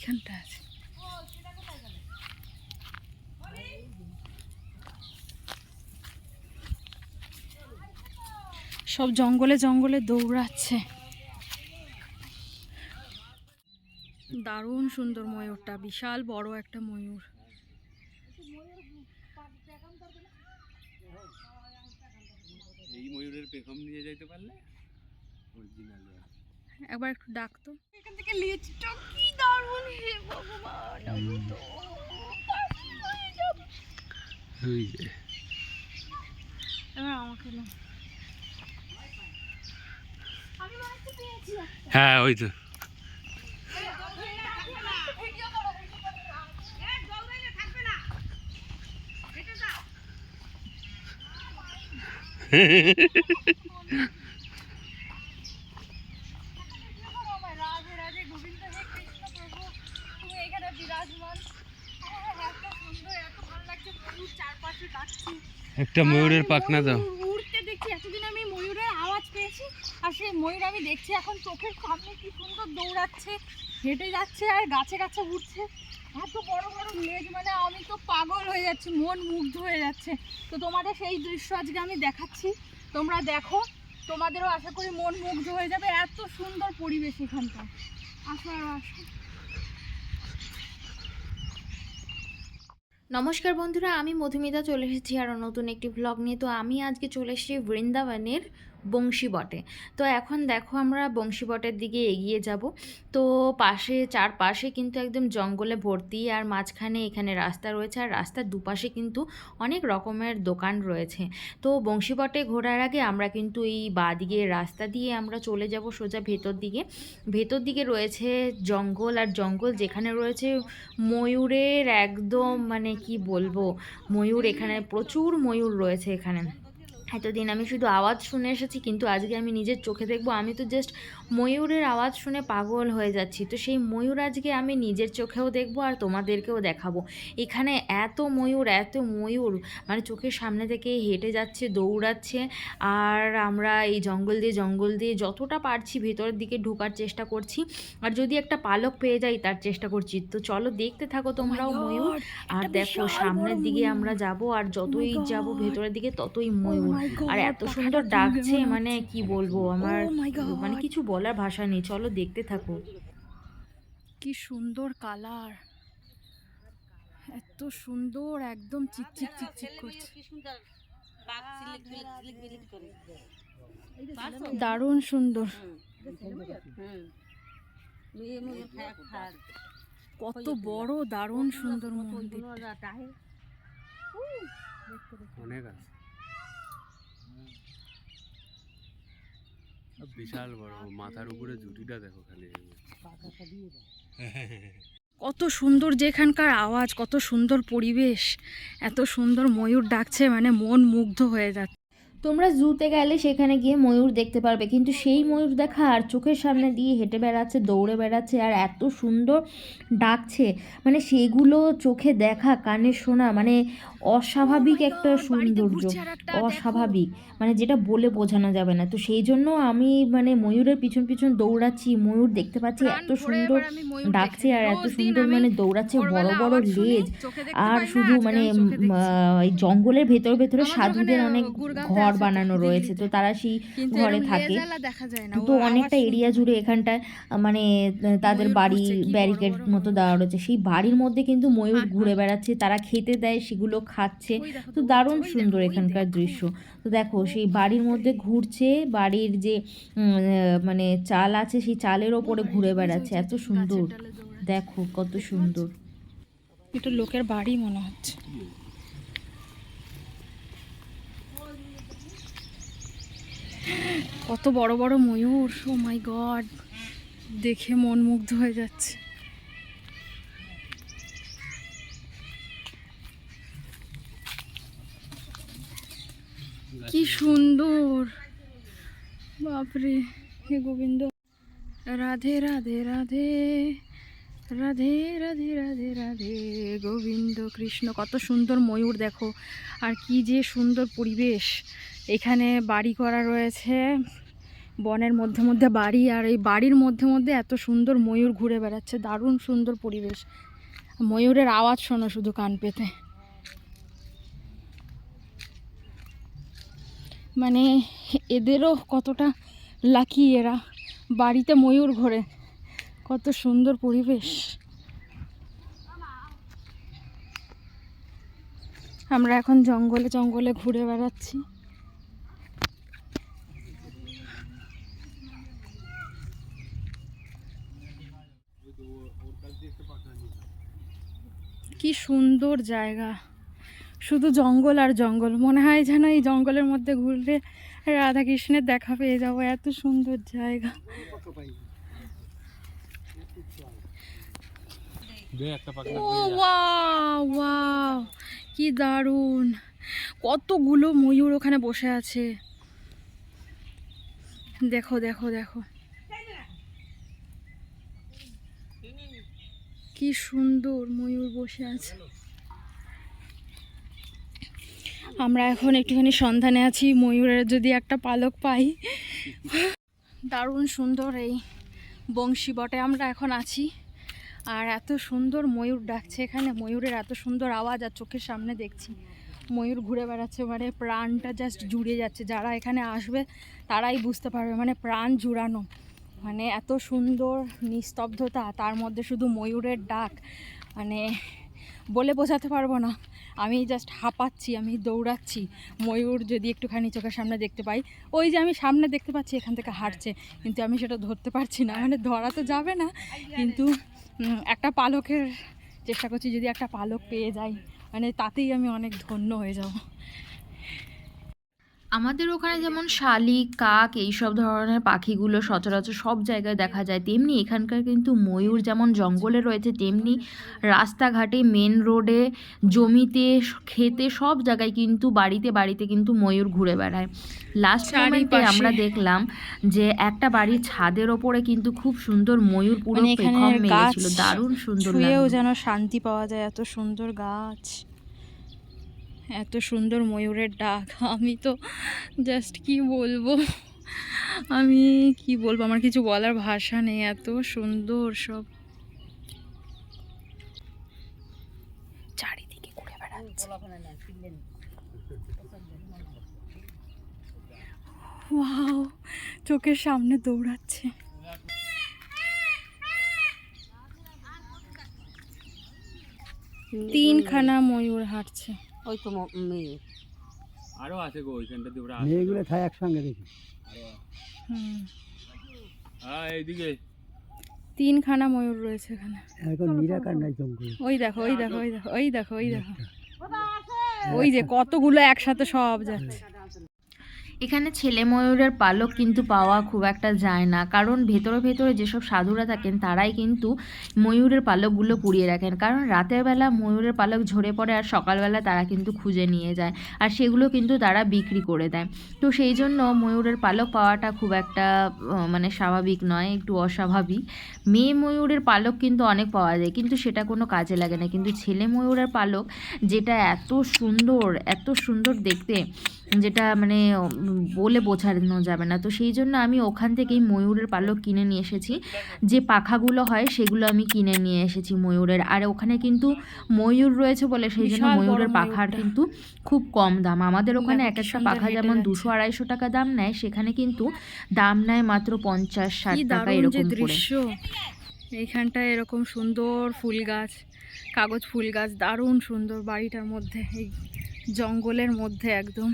এইখানটা আছে। সব জঙ্গলে জঙ্গলে দৌড়াচ্ছে। দারুণ সুন্দর ময়ূরটা বিশাল বড় একটা ময়ূর। এই ময়ূরের পেখম নিয়ে যাইতে পারলে? একবার একটু ডাকতো এখান থেকে লিচটা কি দারুণ হে ভগবান আমি তো ওই যে। আমাকে হ্যাঁ ওই তো। রাধে রাধে গোবিন্দ হে কৃষ্ণ প্রভু তুমি এখানে বিরাজমান আহ, এত সুন্দর এত ভালো লাগছে ময়ূর চারপাশে ডাকছে একটা ময়ূরের পাখনা দাও। উড়তে দেখছি, এতদিন আমি ময়ূরের আওয়াজ পেয়েছি, আর সেই ময়ূর আমি দেখছি এখন চোখের সামনে কি সুন্দর দৌড়াচ্ছে, হেঁটে যাচ্ছে আর গাছে গাছে উঠছে। এত বড় বড় লেজ মানে আমি তো পাগল হয়ে যাচ্ছি, মন মুগ্ধ হয়ে যাচ্ছে। তো তোমাদের সেই দৃশ্য আজকে আমি দেখাচ্ছি, তোমরা দেখো, তোমাদেরও আশা করি মন মুগ্ধ হয়ে যাবে, এত সুন্দর পরিবেশ এখানটা আসো আর আসো। নমস্কার বন্ধুরা, আমি মধুমিতা চলে এসেছি আরও নতুন একটি ভ্লগ নিয়ে। তো আমি আজকে চলে এসেছি বৃন্দাবনের বংশীবটে তো এখন দেখো আমরা বংশীবটের দিকে এগিয়ে যাব। তো পাশে, চারপাশে কিন্তু একদম জঙ্গলে ভর্তি আর মাঝখানে এখানে রাস্তা রয়েছে। আর রাস্তার দুপাশে কিন্তু অনেক রকমের দোকান রয়েছে। তো বংশীবটে ঘোরার আগে আমরা কিন্তু এই বাদিকে রাস্তা দিয়ে আমরা চলে যাব সোজা ভেতর দিকে। ভেতর দিকে রয়েছে জঙ্গল আর জঙ্গল যেখানে রয়েছে ময়ূরের একদম মানে কি বলব? ময়ূর এখানে, প্রচুর ময়ূর রয়েছে এখানে। এতদিন আমি শুধু আওয়াজ শুনে এসেছি, কিন্তু আজকে আমি নিজের চোখে দেখব। আমি তো জাস্ট ময়ূরের আওয়াজ শুনে পাগল হয়ে যাচ্ছি। তো সেই ময়ূর আজকে আমি নিজের চোখেও দেখব আর তোমাদেরকেও দেখাবো। এখানে এত ময়ূর এত ময়ূর মানে চোখের সামনে থেকে হেঁটে যাচ্ছে দৌড়াচ্ছে আর আমরা এই জঙ্গল দিয়ে জঙ্গল দিয়ে যতটা পারছি ভেতরের দিকে ঢোকার চেষ্টা করছি আর যদি একটা পালক পেয়ে যাই তার চেষ্টা করছি। তো চলো দেখতে থাকো তোমরাও ময়ূর আর দেখো সামনের দিকে আমরা যাব আর যতই যাব ভেতরের দিকে ততই ময়ূর। আর এত সুন্দর ডাকছে মানে কি বলব? আমার মানে কিছু বলার ভাষা নেই। চলো দেখতে থাকো। কি সুন্দর কালার। এত সুন্দর একদম চিকচিক চিকচিক করছে। দারুণ সুন্দর। কত বড় দারুণ সুন্দর মন্দির। অনেক আছে। বিশাল বড় মাথার উপরে জুটিটা দেখো খালি। কত সুন্দর যেখানকার আওয়াজ কত সুন্দর পরিবেশ এত সুন্দর ময়ূর ডাকছে মানে মন মুগ্ধ হয়ে যাচ্ছে। তোমরা জুতে গেলে সেখানে গিয়ে ময়ূর দেখতে পারবে। কিন্তু সেই ময়ূর দেখা আর চোখের সামনে দিয়ে হেঁটে বেড়াচ্ছে দৌড়ে বেড়াচ্ছে আর এত সুন্দর ডাকছে। মানে সেগুলো চোখে দেখা কানে শোনা মানে অস্বাভাবিক একটা সৌন্দর্য অস্বাভাবিক। মানে যেটা বলে বোঝানো যাবে না। তো সেই জন্য আমি মানে ময়ূরের পিছন পিছন দৌড়াচ্ছি ময়ূর দেখতে পাচ্ছি এত সুন্দর ডাকছে আর এত সুন্দর মানে দৌড়াচ্ছে বড় বড় লেজ আর শুধু মানে জঙ্গলের ভেতর ভেতরে সাধুদের অনেক ঘর বানানো রয়েছে তো তারা সেই ঘরে থাকে। দেখা যায় না তো অনেকটা এরিয়া জুড়ে এখানটায় মানে তাদের বাড়ি ব্যারিকেড। মতো দেওয়া রয়েছে। সেই বাড়ির মধ্যে কিন্তু ময়ূর ঘুরে বেড়াচ্ছে তারা খেতে দেয় সেগুলো খাচ্ছে। তো দারুণ সুন্দর এখানকার দৃশ্য। তো দেখো সেই বাড়ির মধ্যে ঘুরছে বাড়ির যে উম, আহ, মানে চাল আছে সেই চালের ওপরে ঘুরে বেড়াচ্ছে। এত সুন্দর। দেখো কত সুন্দর। এটা লোকের বাড়ি মনে হচ্ছে। কত বড় বড় ময়ূর ও মাই গড দেখে মন মুগ্ধ হয়ে যাচ্ছে। কি সুন্দর, বাপরে, হে গোবিন্দ। রাধে রাধে রাধে। রাধে রাধে রাধে রাধে। গোবিন্দ, কৃষ্ণ, কত সুন্দর ময়ূর দেখো। আর কি যে সুন্দর পরিবেশ। এখানে বাড়ি করা রয়েছে। বনের মধ্যে মধ্যে বাড়ি আর এই বাড়ির মধ্যে মধ্যে এত সুন্দর ময়ূর ঘুরে বেড়াচ্ছে। দারুণ সুন্দর পরিবেশ। ময়ূরের আওয়াজ শোনো শুধু কান পেতে। মানে এদেরও কতটা লাকি এরা। বাড়িতে ময়ূর ঘোরে। কত সুন্দর পরিবেশ। আমরা এখন জঙ্গলে জঙ্গলে ঘুরে বেড়াচ্ছি। কি সুন্দর জায়গা। শুধু জঙ্গল আর জঙ্গল। মনে হয় যেন এই জঙ্গলের মধ্যে ঘুরলে রাধাকৃষ্ণের দেখা পেয়ে যাব। এত সুন্দর জায়গা একটা পাখনা ও ওয়াও ওয়াও কি দারুণ। কতগুলো ময়ূর ওখানে বসে আছে। দেখো দেখো দেখো। কি সুন্দর ময়ূর বসে আছে। আমরা এখন একটুখানি সন্ধানে আছি ময়ূরের যদি একটা পালক পাই। দারুণ সুন্দর এই। বংশী বটে, আমরা এখন আছি। আর এত সুন্দর ময়ূর ডাকছে এখানে। ময়ূরের এত সুন্দর আওয়াজ আর চোখের সামনে দেখছি। ময়ূর ঘুরে বেড়াচ্ছে মানে প্রাণটা জাস্ট জুড়ে যাচ্ছে। যারা এখানে আসবে, তারাই বুঝতে পারবে মানে প্রাণ জুড়ানো। মানে এত সুন্দর নিস্তব্ধতা, তার মধ্যে শুধু ময়ূরের ডাক। মানে বলে বোঝাতে পারব না। আমি জাস্ট হাঁপাচ্ছি, আমি দৌড়াচ্ছি। ময়ূর যদি একটুখানি চোখের সামনে দেখতে পাই, ওই যে আমি সামনে দেখতে পাচ্ছি, এখান থেকে হাঁটছে। কিন্তু আমি সেটা ধরতে পারছি না মানে ধরা তো যাবে না। কিন্তু একটা পালকের, চেষ্টা করছি যদি একটা পালক পেয়ে যাই মানে তাতেই আমি অনেক ধন্য হয়ে যাব। আমাদের ওখানে যেমন শালিক কাক এইসব ধরনের পাখিগুলো সচরাচর সব জায়গায় দেখা যায় তেমনি এখানকার কিন্তু ময়ূর যেমন জঙ্গলে রয়েছে তেমনি রাস্তাঘাটে মেন রোডে জমিতে খেতে সব জায়গায় কিন্তু বাড়িতে বাড়িতে কিন্তু ময়ূর ঘুরে বেড়ায় লাস্ট মোমেন্টে। আমরা দেখলাম যে একটা বাড়ির ছাদের ওপরে কিন্তু খুব সুন্দর ময়ূর পুরো মানে পেখম মেরেছিল দারুণ সুন্দর। যেন শান্তি পাওয়া যায় এত সুন্দর গাছ এত সুন্দর ময়ূরের ডাক, আমি তো জাস্ট কি বলব? আমি কি বলব? আমার কিছু বলার ভাষা নেই, এত সুন্দর সব। চারিদিকে ঘুরে বেড়াচ্ছে। ওয়াও চোখের সামনে দৌড়াচ্ছে। তিনখানা ময়ূর হাঁটছে। ওই তো মেয়ে। আরও আছে গো ওইখানটা দিয়ে আছে মেয়েগুলো খায় একসঙ্গে দেখি। হুম। হ্যাঁ এইদিকে। তিনখানা ময়ূর রয়েছে এখানে। এখন নিরাকার নাই জঙ্গল। ওই দেখো ওই দেখো ওই দেখো ওই দেখো ওই দেখো। ওই যে কতগুলো একসাথে সব যাচ্ছে। এখানে ছেলে ময়ূরের পালক কিন্তু পাওয়া খুব একটা যায় না। কারণ ভেতরে ভেতরে যেসব সাধুরা থাকেন, তারাই কিন্তু ময়ূরের পালকগুলো পুড়িয়ে রাখেন। কারণ রাতের বেলা ময়ূরের পালক ঝরে পড়ে আর সকালবেলা তারা কিন্তু খুঁজে নিয়ে যায় আর সেগুলো কিন্তু তারা বিক্রি করে দেয়। তো সেই জন্য ময়ূরের পালক পাওয়াটা খুব একটা মানে স্বাভাবিক নয়, একটু অস্বাভাবিক। মেয়ে ময়ূরের পালক কিন্তু অনেক পাওয়া যায়, কিন্তু সেটা কোনো কাজে লাগে না। কিন্তু ছেলে ময়ূরের পালক যেটা এত সুন্দর এত সুন্দর দেখতে যেটা মানে বলে বোঝানো যাবে না। তো সেই জন্য আমি ওখান থেকেই ময়ূরের পালক কিনে নিয়ে এসেছি। যে পাখাগুলো হয় সেগুলো আমি কিনে নিয়ে এসেছি ময়ূরের। আর ওখানে কিন্তু ময়ূর রয়েছে বলে সেই জন্য ময়ূরের পাখার কিন্তু খুব কম দাম। আমাদের ওখানে এক একটা পাখা যেমন দুশো আড়াইশো টাকা দাম নেয় সেখানে কিন্তু দাম নেয় মাত্র পঞ্চাশ ষাট টাকা এরকম দৃশ্য। এইখানটায় এরকম সুন্দর ফুল গাছ কাগজ ফুল গাছ দারুণ সুন্দর বাড়িটার মধ্যে এই জঙ্গলের মধ্যে একদম।